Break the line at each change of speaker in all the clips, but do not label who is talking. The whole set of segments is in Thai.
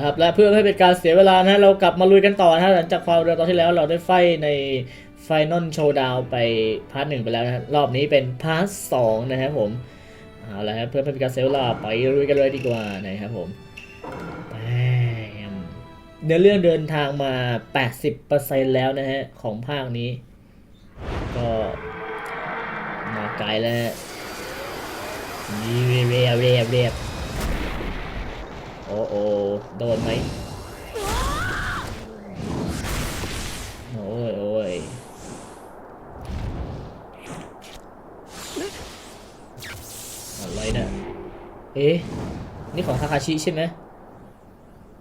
ละครับและเพื่อไม่ให้เป็นการเสียเวลานะเรากลับมาลุยกันต่อนะหลังจากความเร็วตอนที่แล้วเราได้ไฟในไฟนอลโชว์ดาวไปพาร์ทหนึ่งไปแล้วนะรอบนี้เป็นพาร์ทสองนะครับผมเอาละครับเพื่อไม่เป็นการเสียเวลาไปลุยกันเลยดีกว่านะครับผมแปมเนื้อเรื่องเดินทางมา 80%แล้วนะฮะของภาคนี้ ก็มาไกลแล้วเรียบเรียบเรียบ โอ้โอโดนไหมโอ้ยโอ้ยอะไรเนี่ยเอ๊ะ นี่ของทาคาชิใช่ไหม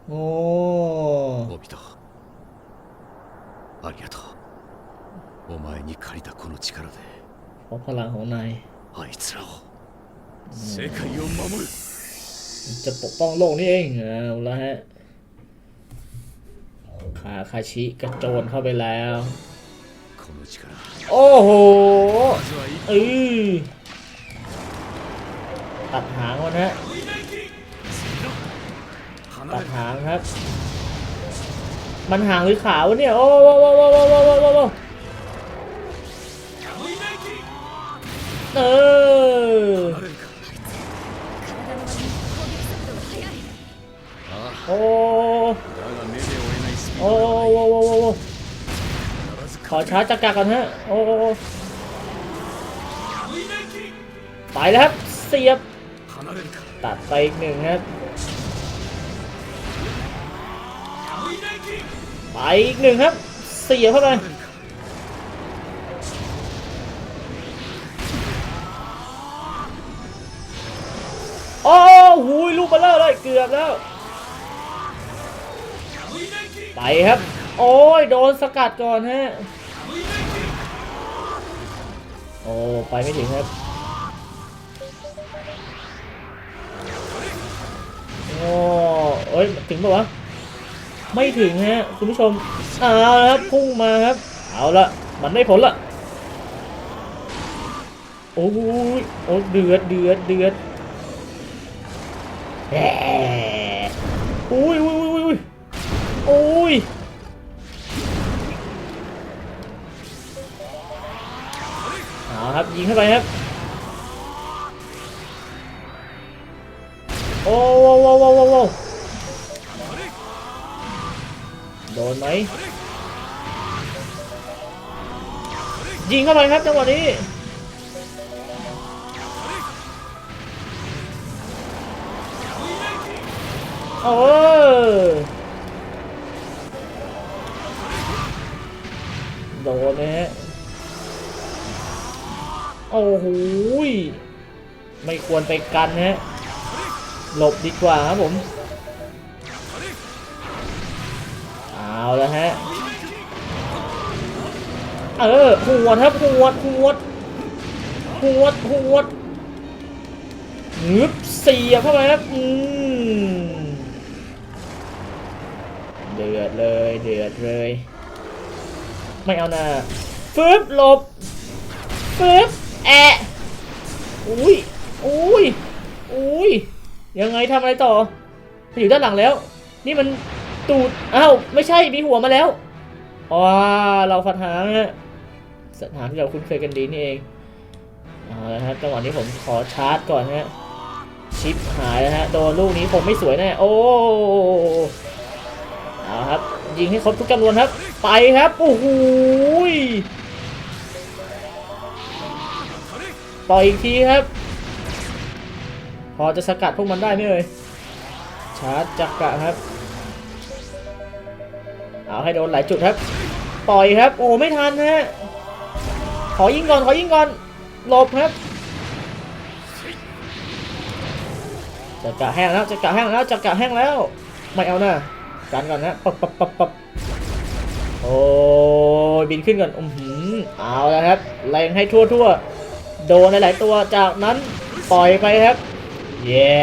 โอ้
オビトありがとうお前に借りたこの力で
เพราะพลังของนาย
あいつらを世界を守る
จะปกป้องโลกนี่เองเอาละฮะขาคาชิกระโจนเข้าไปแล้ว โอ้โหเออตัดหางวะนะ ตัดหางครับ มันหางหรือขาวเนี่ย โอ้โหโอ้โหโอ้โหโอ้โหโอ้โหเออ ชาร์จจักรก่อนฮะ โอ้ไปแล้วครับ เสียบ ตัดไปอีกหนึ่งครับไปอีกหนึ่งครับ เสียบเข้าไปโอ้โหลูกบอลเลอร์เลยเกือบแล้ว ไปครับ โอ้ย โดนสกัดก่อนฮะ อ้ไปไม่ถึงครับ โอ้เอ้ย ถึงปะวะ ไม่ถึงฮะ คุณผู้ชม เอาละครับ พุ่งมาครับ เอาละมันได้ผลละโอ้ยโอ้เดือดเดือดเดือดแหมอุ้ยอุ้ยอุ้ยอุ้ยอุ้ย ยิงเข้าไปครับ โอ้โว้โว้โว้โว้โว้โดนไหมยิงเข้าไปครับจังหวะนี้เออโดนนะฮะ โอ้โหไม่ควรไปกันฮะหลบดีกว่าครับผมเอาแล้วฮะเออหวดครับหวดหวดหวดหวดงึบเสียเข้าไปครับอืมเดือดเลยเดือดเลย ไม่เอาน้าฟึบหลบฟึบ แอะอุ้ยอุ้ยอุ้ยยังไงทำอะไรต่ออยู่ด้านหลังแล้ว นี่มันตูดอ้าวไม่ใช่มีหัวมาแล้วอ๋อเราฟัดหางฮะสถานที่เราคุ้นเคยกันดีนี่เองเอาละครับจังหวะนี้ผมขอชาร์จก่อนฮะชิปหายแล้วฮะโดนลูกนี้ผมไม่สวยแน่โอ้เอาครับยิงให้ครบทุกจำนวนครับ ไปครับโอ้โห ยปล่อยอีกทีครับ พอจะสกัดพวกมันได้ไหมเอ่ยชาร์จจักระครับ เอาให้โดนหลายจุดครับ ปล่อยครับ โอ้ไม่ทันฮะ ขอยิงก่อน ขอยิงก่อน หลบครับจักระแห้งแล้วจักระแห้งแล้วจักระแห้งแล้ว ไม่เอานะกันก่อนนะปับปับปับปับโอ้บินขึ้นก่อนอือหือเอาแล้วครับแรงให้ทั่วทั่วๆ โดนหลาย ๆ ตัวจากนั้นปล่อยไปครับเย้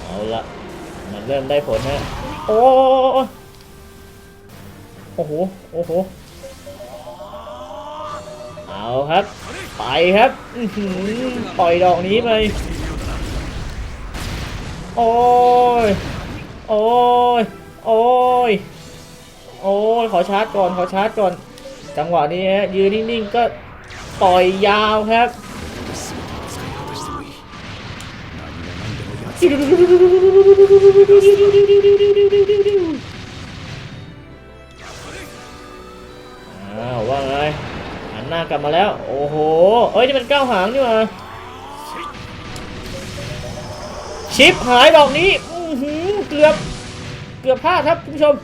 เอาละมันเริ่มได้ผลฮะโอ้โอ้โหโอ้โหเอาครับ ไปครับปล่อยดอกนี้ไปโอ้ยโอ้ยโอ้ยโอ้ยขอชาร์จก่อนขอชาร์จก่อน จังหวะนี้ฮะยืนนิ่ง ๆ ก็ ต่อยยาวครับอาว่าไงหันหน้ากลับมาแล้ว โอ้โห เอ้ยนี่เป็นก้าวหางนี่มาชิปหายดอกนี้เกือบ เกือบพลาดครับคุณผู้ชม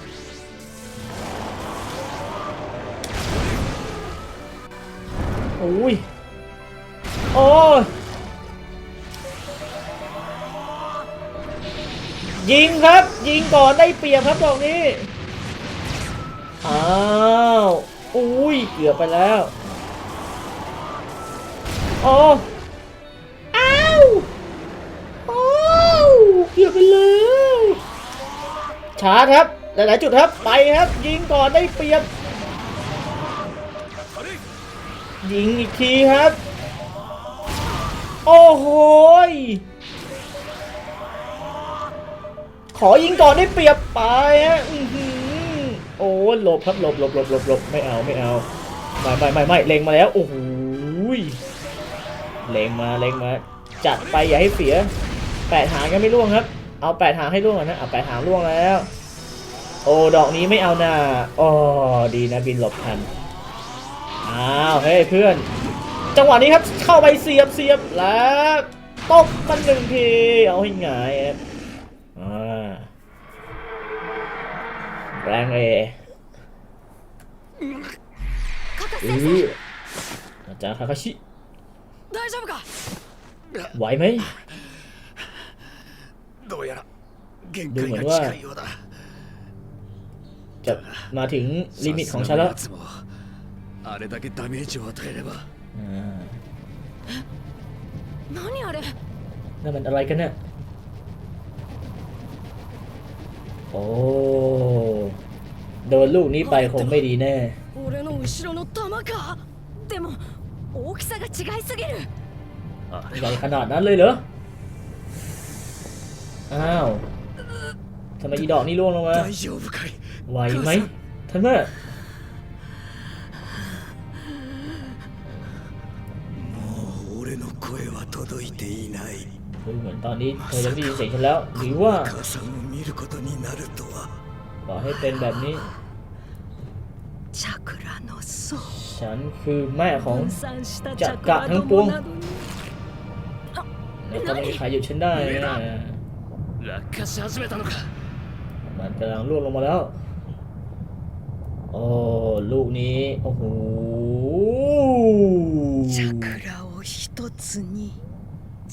โอ้ย โอ้ย ยิงครับ ยิงก่อนได้เปรียบครับดอกนี้ อ้าวอุ้ย เกือบไปแล้ว โอ้อ้าวโอ้เกือบไปแล้วชาร์จครับ หลาย ๆ จุดครับ ไปครับ ยิงก่อนได้เปรียบ ยิงอีกทีครับ โอ้โหขอยิงก่อนได้เปรียบไปฮะโอ้หลบครับหลบหลบหลบหลบหลบไม่เอาไม่เอาไม่ไม่ไม่ไม่เล็งมาแล้ว โอ้โหยเล็งมาเล็งมา จัดไปอย่าให้เสียแปดหางก็ไม่ล่วงครับ เอาแปดหางให้ล่วงก่อนนะเอาแปดหางล่วงแล้ว โอ้ดอกนี้ไม่เอาน่าอ๋อดีนะบินหลบทัน อ้าวเฮ้ยเพื่อน จังหวะนี้ครับเข้าไปเสียบเสียบแล้วตบมันหนึ่งที เอาให้หงายแรงเออืออาจารย์คาคาชิไหวไหม
ดู
เห
มือนว่า
จะมาถึงลิมิตของฉันแล้ว
あれだけダメージを与えれば
何あれ
นั่นมันอะไรกันนี่โอ้โดนลูกนี้ไปคงไม่ดีแน่
โの後ろの
ใหญ่ขนาดนั้นเลยเหรออ้าวทำไมอีดอกนี่ล่วงลงมาไหวไหมท่านแม่ อนตอนนี้เธอยังได้ยินเสียงฉันแล้ว หรือว่า
母さんを見ることになるとは
ต่อให้เป็นแบบนี้
チャクラの層
ฉันคือแม่ของ
分散したチ
じゃ
ャクラ
ガทั้งป
ど
วง
もなどに
แล้วก็ไม่มีใครหยุดฉันได้นะ
落下し始めたのか
มันกำลังร่วงลงมาแล้ว โอ้ลูกนี้ โอ้โห
チャクラを一つに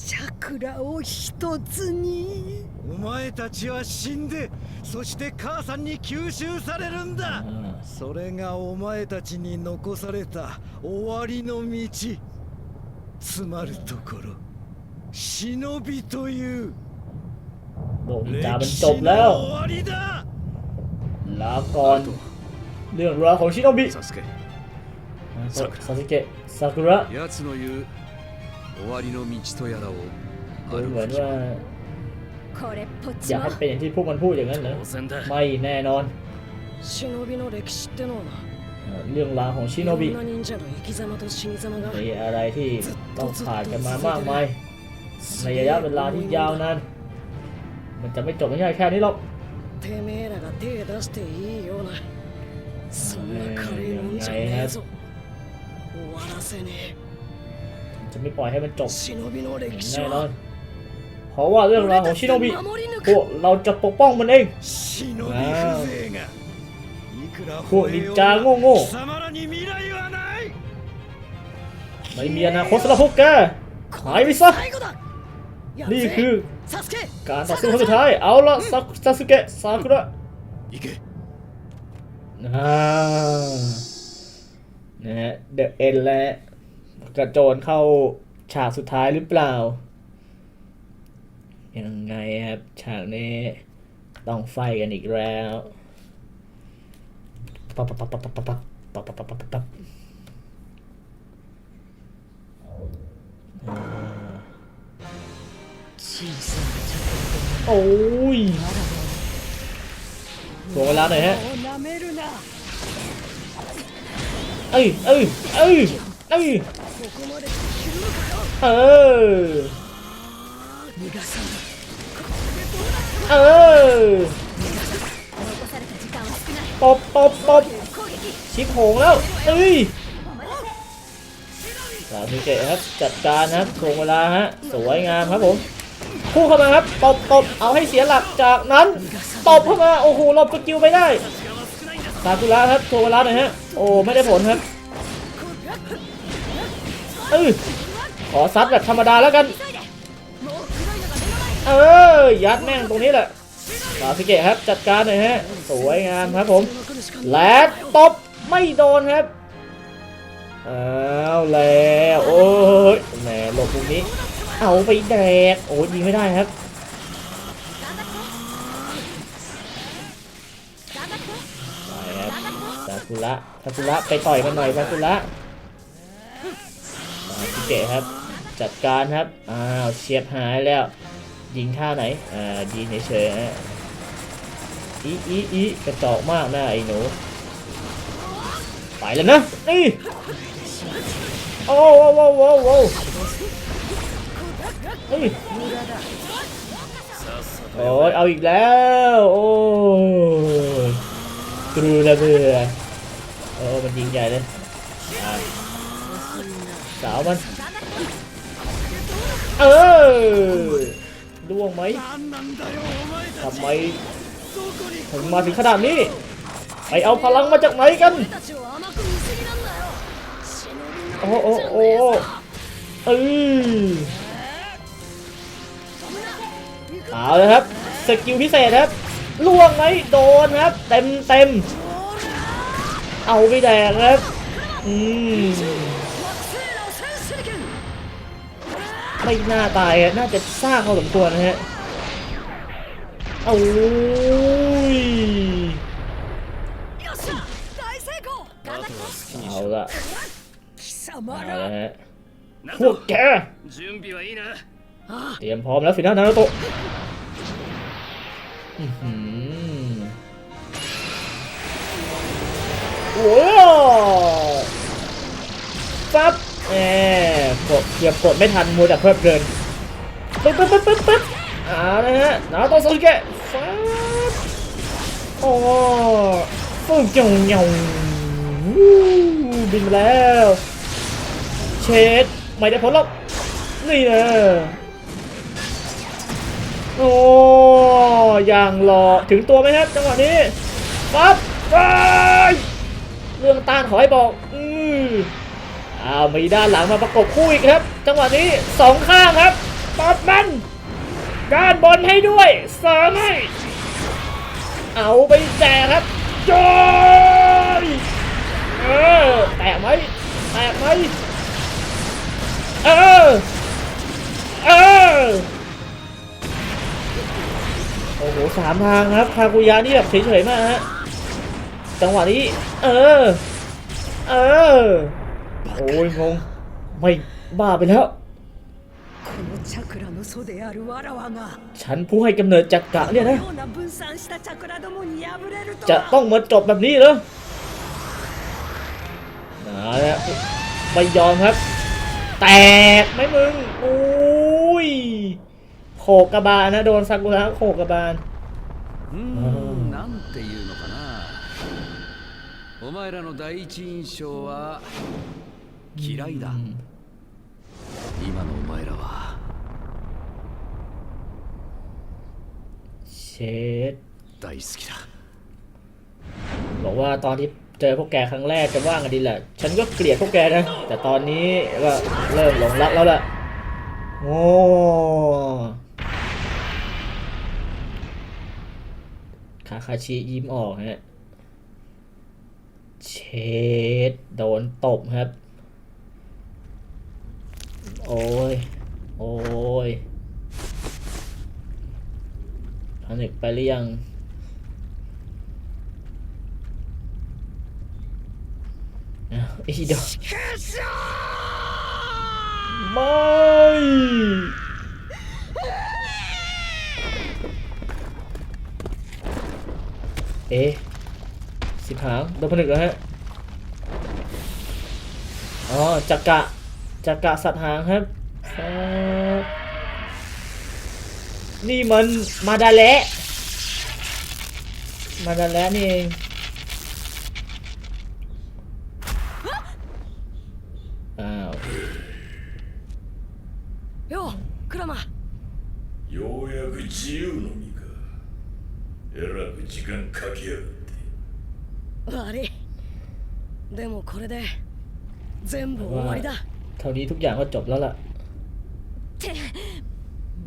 チャクラを一つに
お前たちは死んでそして母さんに吸収されるんだ
อ่า
それがお前たちに残された終わりの道つまるところ忍びという
โลกนินจามัน
歴
จบ
史の
แล้ว
終わりだ
ลาก่อน เรื่องราวของชิโนบิ
サスケ
ซาสึเกะซากุระ
奴の言う 終わりの道とやらを
ดูเหมือนว่า
これっぽっ
อ
ち
ยากให้
は
เป็นอย่างที่พวกมันพูดอย่างนั้นเหรอ
当然だ
ไม่แน่นอน
忍びの歴史ってのはな
เอ่อเรื่องราวของชิ
い
โน
ろ
บิ
んな忍者の生き様と死に様が
มีอะไรที่ต้องผ่านกันมามากมายในระยะเวลาที่ยาวนานมันจะไม่จบง่ายๆแค่นี้หรอก
てめえらが手
จะไม่ปล่อยให้มันจบแน่นอนเพราะว่าเรื่องราวของชิโนบิพวกเราจะปกป้องมันเองพวกนินจาโง่
โง่
ไม่มีอนาคตสำหรับพวกแกหายไปซะนี่คือการต่อสู้ครั้งสุดท้ายเอาละซาสึเกะซากุระนะฮะเดอะเอ็นแล้ว กระโจนเข้าฉากสุดท้ายหรือเปล่า ยังไงครับ ฉากนี้ต้องไฟกันอีกแล้วปัปปปปปปปปปป
ป
โอ้ยถ่วงเวลหน่อยฮะ เอ้ยเอ้ยเอ้ยเอ้ย เออตบตบตบชิปโหงแล้ว เอ้ยสามีเกะครับ จัดการนะครับทวงเวลาฮะ สวยงามครับผมคู่เข้ามาครับ ตบตบเอาให้เสียหลักจากนั้นตบเข้ามา โอ้โหลบสกิวไปได้สากุระครับโวงเวลาหน่อยฮะ โอ้ ไม่ได้ผลครับ ออขอซัดแบบธรรมดาแล้วกัน เออยัดแม่งตรงนี้แหละสาสิเกะครับจัดการหน่อยฮะ สวยงามครับผม และตบไม่โดนครับเอาแล้วโอ้ยแหมหลบตรงนี้ เอาไปแดกโอ้ยยิงไม่ได้ครับไปครับซากุระซากุระไปต่อยมันหน่อยซากุระ เกะครับ จัดการครับ อ้าวเฉียบหายแล้ว ยิงท่าไหน อ่ายิงเฉยๆฮะอีอีอีกระจอกมากนะไอ้หนู ไปแล้วนะ นี่ โอ้โหโอ้โหโอ้โหเฮ้ยโอ้ยเอาอีกแล้ว โอ้ยกรูระเบือโอ้มันยิงใหญ่เลยสาวมัน เออล่วงไหมทำไมถึงมาถึงขนาดนี้ ไปเอาพลังมาจากไหนกัน โอ้โอ้โอ้เออเอาเลยครับ สกิลพิเศษครับล่วงไหมโดนครับ เต็มเต็ม เอาไปแดกครับ อืม ไม่น่าตายน่าจะสร้างพอสมควรนะฮะเอาเอาละเอาละฮะพวกแกเตรียมพร้อมแล้วฟินานาโตะโอ้ฟับ แหมกดเกียบกดไม่ทันมัวแต่เพลิดเพลินปึ๊บปึ๊บปึ๊บปึ๊บปึ๊บเอาละฮะนารุโตะสุเกะปั๊บโอ้ฟุ้งจงยงบินมาแล้ว เชดไม่ได้ผลหรอกนี่นะโอ้อย่างหล่อถึงตัวไหมครับจังหวะนี้ปั๊บไปเรื่องต้านขอให้บอก อือ อ้าวมีด้านหลังมาประกบคู่อีกครับ จังหวะนี้สองข้างครับปั๊บมันด้านบนให้ด้วยเสริมให้เอาไปแจกครับจอยเออแตะไหมแตะไหมเออเออโอ้โหสามทางครับคากุยะนี่แบบเฉยๆมากฮะจังหวะนี้ เออ เออ โอ้ยงง ไม่บ้าไปแล้ว
このチャクラの祖であるわらわが
ฉันผู้ให้กำเนิดจักระเนี่ยนะ
ような分散したチャクラどもに敗れると
จะ
は
ต้องมาจบแบบนี้เหรอนะฮะไม่ยอมครับ แตกไหมมึงอุ้ยโขกกระบาลนะ โดนซากุระโขกกระบาล
うーんなんていうのかなお前らの第一印象は 嫌いだ今のお前らは
เชด
大好きだ
บอกว่าตอนที่เจอพวกแกครั้งแรกจะว่ากันดีแหละ ฉันก็เกลียดพวกแกนะ แต่ตอนนี้ก็เริ่มหลงรักแล้วล่ะ โอ้คาคาชิยิ้มออกฮะ เชดโดนตบครับ โอ้ย โอ้ยผนึกไปหรือยัง อีดอกไม่เอ๊ะสิบหางโดนผนึกแล้วฮะ อ๋อจักระ จักระสัตว์หางครับครับนี่มันมาดาเละมาดาเละนี่เองอ้าว
ようクラマ
ようやく自由の身かえらく時間かけやがって
悪いでもこれで全部終わりだ
เท่านี้ทุกอย่างก็จบแล้วล่ะ
って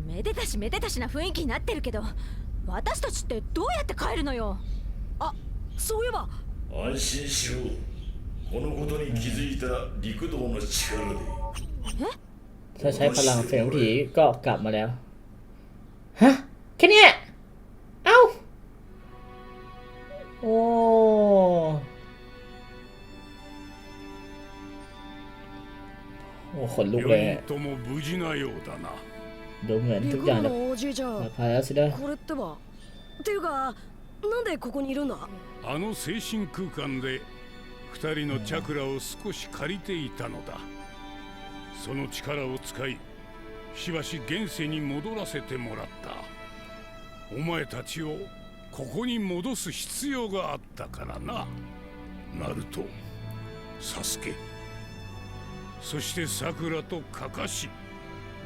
めでたしめでたしな雰囲気になってるけど私たちってどうやって帰るのよ
あそういえば
安心しろこのことに気づいた陸道の力で
ถ้าใช้พลังเสียงผีก็กลับมาแล้ว ฮะ แค่เนี้ ขนลุกเลย
4
อะ
人とも無事なようだな
ดูเหมือนทุก
陸
อย่าง
路
จะ
のおじいちゃ
ปลอด
ん
ภัยแล้วสินะ
これってばっていうかなんでここにいるんだ
あの精神空間で2人のチャクラを少し借りていたのだその力を使いしばし現世に戻らせてもらったお前たちをここに戻す必要があったからなナルトサスケ そして桜とかかし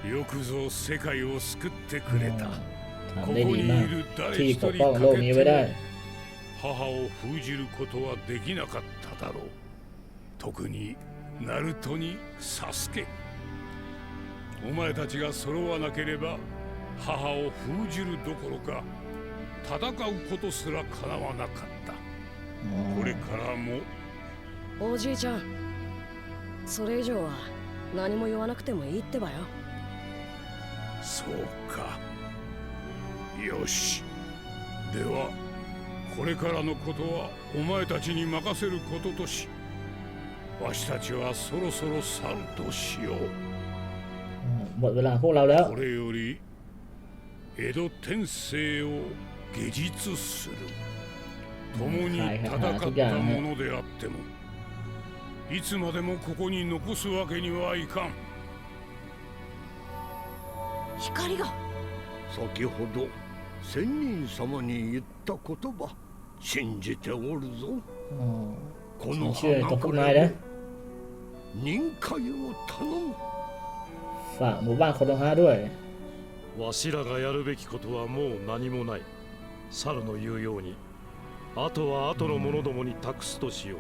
よくぞ世界を救ってくれた、ここにいる誰一人
か
けて母を封じることはできなかっただろう。特にナルトにサスケ。お前たちが揃わなければ母を封じるどころか戦うことすらかなわなかった。これからも。
おじいちゃんそれ以上は何も言わなくてもいいってばよ。
そうか。よし。ではこれからのことはお前たちに任せることとしわしたちはそろそろ去るとしよう。これより江戸天聖を下実する。共に戦ったものであっても、いつまでもここに残すわけにはいかん
光が
先ほど仙人様に言った言葉信じておるぞ
อ๋อ
こ
ฉัน
の
เชื่อในตัวพวก
花
นาย
こ
นะ
れ任海を頼む
ฝากหมู่บ้านโคโนฮะด้วย
わしらがやるべきことはもう何もない猿の言うようにあとは後の者どもに託すとしよう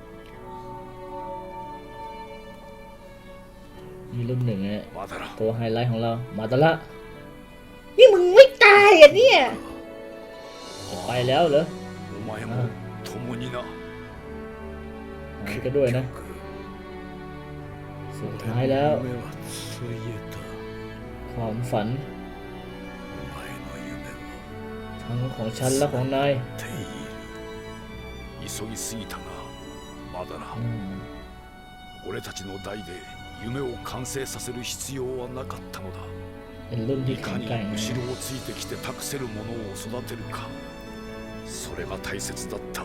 มีรุ่นหนึ่งเนี่ย
まだら
ตัวไฮไลท์ของเรา มาตะละ นี่มึงไม่ตายอ่ะเนี่ยจะไปแล้วเหรอ
お前も共にな
หายก็ด้วยนะ สุดท้ายแล้ว
夢はついえた
ความฝัน
お前の夢は
ทั้งของฉันและของนาย
ている
急ぎすぎたがまだな
อืม
俺たちの代で 夢を完成させる必要はなかったのだ
เป็นรุ่นที่
い
แข็
か
ง
に
แกร่ง
後
นะ
ろをついてきて託せる者を育てるかそれが大切だった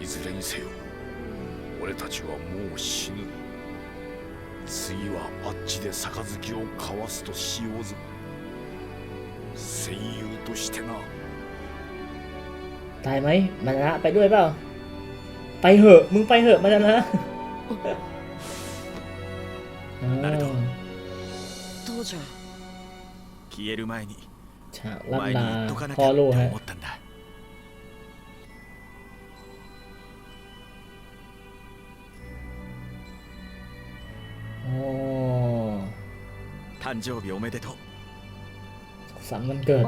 いずれにせよ俺たちはもう死ぬ次はあっちで杯を交わすとしようぞ戦友としてな
ตายไหมมานะไปด้วยเปล่า ไปเหอะ มึงไปเหอะมานะ อ๋อ
父ちゃん
消える前に
ฉาก
お前
ล่ำ
に
ลา
言っとかなき
พ่อ
ゃって
ลูกฮะ
思ったんだ
โอ้
誕生日おめでとう
สันต์วันเกิด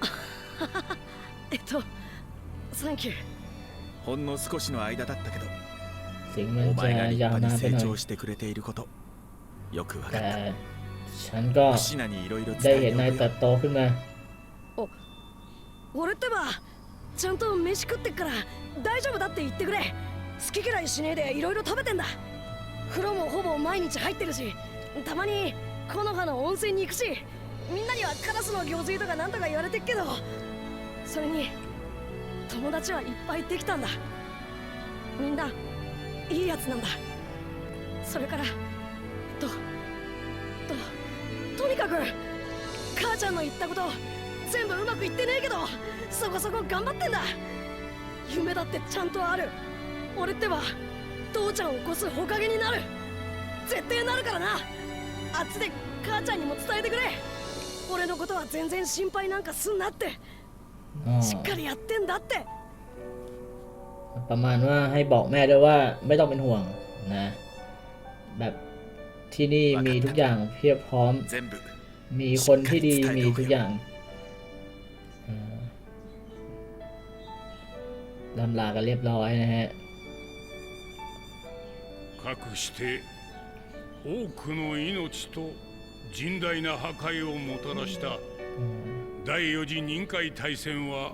えっとサンキュー
ほんの少しの間だったけど
สิ่งมัน
お
จะ
前が立
ยาว
派
นา
に
นไปห
成
น่อย
長してくれていることよくわかっ
แต่
た
ฉันก็
シナにいろいろ
ได้
伝え
เห็น
て
นาย
おく
เติ
よ
บโตขึ้นมา
俺ってばちゃんと飯食ってっから大丈夫だって言ってくれ好き嫌いしねえでいろいろ食べてんだ風呂もほぼ毎日入ってるしたまに木の葉の温泉に行くしみんなにはカラスの行水とかなんとか言われてっけどそれに 友達はいっぱいできたんだみんな いいやつなんだ。それからとととにかく母ちゃんの言ったこと全部うまくいってねえけどそこそこ頑張ってんだ。夢だってちゃんとある。俺ってば父ちゃんを起こすほかげになる。絶対なるからな。あっちで母ちゃんにも伝えてくれ。俺のことは全然心配なんかすんなって。しっかりやってんだって
ประมาณว่าให้บอกแม่ด้วยว่าไม่ต้องเป็นห่วงนะ แบบที่นี่มีทุกอย่างเพียบพร้อม
全部
มีคนที่ดีมีทุกอย่างอ่าลำลากันเรียบร้อยนะฮะ
かくして多くの命と甚大な破壊をもたらした第四次任海大戦は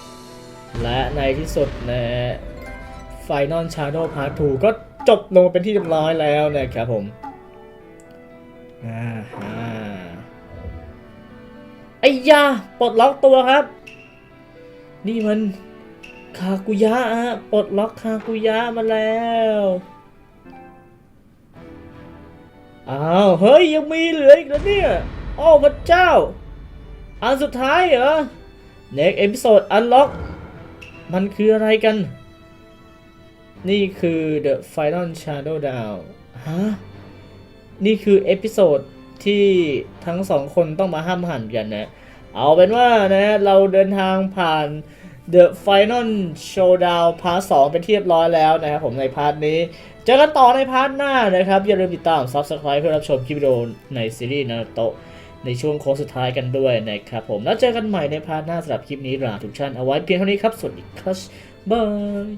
และในที่สุดนะฮะ Final Shadow Part 2 ก็จบลงเป็นที่เรียบร้อยแล้วนะครับผมอ่าฮะไอ้ยาปลดล็อกตัวครับ นี่มันคากุยะฮะปลดล็อกคากุยะมาแล้วอ้าวเฮ้ยยังมีเหลืออีกแล้วเนี่ยอ้พระเจ้า อันสุดท้ายเหรอ Next Episode Unlock มันคืออะไรกัน นี่คือ The Final Shadow Down ฮะ นี่คือเอพิโซดที่ทั้งสองคนต้องมาห้ามหันกันนะ เอาเป็นว่านะเราเดินทางผ่าน The Final Showdown พาร์ท2เป็นที่เรียบร้อยแล้วนะครับผมในพาร์ทนี้ เจอกันต่อในพาร์ทหน้านะครับ อย่าลืมติดตาม Subscribe เพื่อรับชมคลิปวิดีโอในซีรีส์นารูโตะ ในช่วงโค้งสุดท้ายกันด้วยนะครับผมแล้วเจอกันใหม่ในพาร์ทหน้าสำหรับคลิปนี้ลาทุกท่านเอาไว้เพียงเท่านี้ครับสวัสดีครับบาย